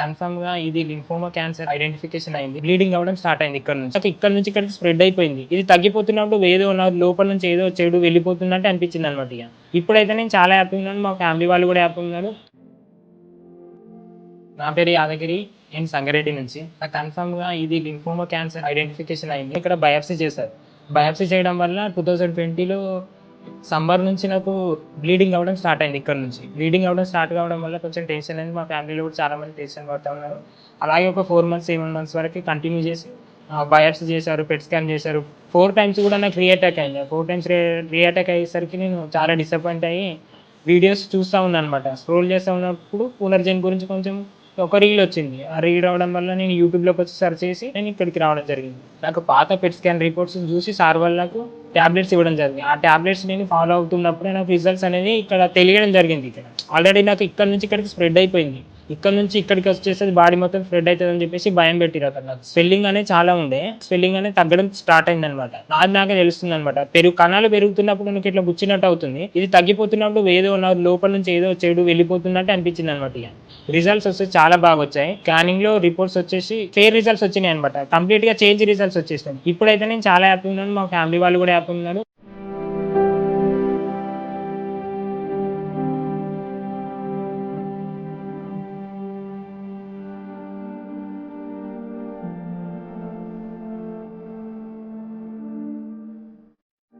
కన్ఫర్మ్గా ఇది lymphoma cancer identification అయింది. బ్లీడింగ్ అవ్వడం స్టార్ట్ అయింది ఇక్కడ నుంచి. ఇక్కడ నుంచి ఇక్కడ స్ప్రెడ్ అయిపోయింది. ఇది తగ్గిపోతున్నప్పుడు ఏదో నా లోపల నుంచి ఏదో చెడు వెళ్ళిపోతుందంటే అనిపించింది అనమాట ఇక. ఇప్పుడైతే నేను చాలా హ్యాపీ ఉన్నాను. మా ఫ్యామిలీ వాళ్ళు కూడా హ్యాపీ ఉన్నారు. నా పేరు యాదగిరి నేను సంగారెడ్డి నుంచి. నాకు కన్ఫర్మ్గా ఇది లింఫోమా క్యాన్సర్ ఐడెంటిఫికేషన్ అయింది. ఇక్కడ బయాప్సీ చేశారు. బయాప్సీ చేయడం వల్ల టూ థౌజండ్ ట్వంటీలో సమ్మర్ నుంచి నాకు బ్లీడింగ్ అవ్వడం స్టార్ట్ అయింది ఇక్కడ నుంచి. బ్లీడింగ్ అవ్వడం స్టార్ట్ కావడం వల్ల కొంచెం టెన్షన్ అయింది. మా ఫ్యామిలీలో కూడా చాలా మంది టెన్షన్ పడుతూ ఉన్నారు. అలాగే ఒక ఫోర్ మంత్స్ సెవెన్ మంత్స్ వరకు కంటిన్యూ చేసి బయాప్సీ చేశారు పెట్ స్కాన్ చేశారు. ఫోర్ టైమ్స్ కూడా నాకు రీఅటాక్ అయింది. ఫోర్ టైమ్స్ రీఅటాక్ అయ్యేసరికి నేను చాలా డిసప్పాయింట్ అయ్యి వీడియోస్ చూస్తూ ఉన్నాను అనమాట స్క్రోల్ చేస్తూ ఉన్నప్పుడు పునర్జన్ గురించి కొంచెం ఒక రీల్ వచ్చింది. ఆ రీల్ రావడం వల్ల నేను యూట్యూబ్లోకి వచ్చి సెర్చ్ చేసి నేను ఇక్కడికి రావడం జరిగింది. నాకు పాత పెట్ స్కాన్ రిపోర్ట్స్ చూసి సార్ వాళ్ళు నాకు ట్యాబ్లెట్స్ ఇవ్వడం జరిగింది. ఆ ట్యాబ్లెట్స్ నేను ఫాలో అవుతున్నప్పుడు నాకు రిజల్ట్స్ అనేది ఇక్కడ తెలియడం జరిగింది ఇక్కడ. ఆల్రెడీ నాకు ఇక్కడ నుంచి ఇక్కడికి స్ప్రెడ్ అయిపోయింది. ఇక్కడ నుంచి ఇక్కడికి వచ్చేసి బాడీ మొత్తం స్ప్రెడ్ అవుతుంది అని చెప్పేసి భయం పెట్టిరు అక్కడ నాకు. స్వెల్లింగ్ అనేది చాలా ఉండే. స్వెల్లింగ్ అనేది తగ్గడం స్టార్ట్ అయింది అనమాట నాది నాకే తెలుస్తుంది అనమాట పెరుగు కణాలు పెరుగుతున్నప్పుడు నాకు ఇట్లా గుచ్చినట్టు అవుతుంది. ఇది తగ్గిపోతున్నప్పుడు ఏదో నా లోపల నుంచి ఏదో చెడు వెళ్ళిపోతున్నట్టు అనిపించింది అనమాట ఇక. రిజల్ట్స్ వస్తే చాలా బాగా వచ్చాయి. స్కానింగ్లో రిపోర్ట్స్ వచ్చేసి ఫేర్ రిజల్ట్స్ వచ్చినాయి అనమాట. కంప్లీట్గా చేంజ్ రిజల్ట్స్ వచ్చేసాయి ఇప్పుడైతే నేను చాలా హ్యాపీ ఉన్నాను. మా ఫ్యామిలీ వాళ్ళు కూడా హ్యాపీ ఉన్నారు.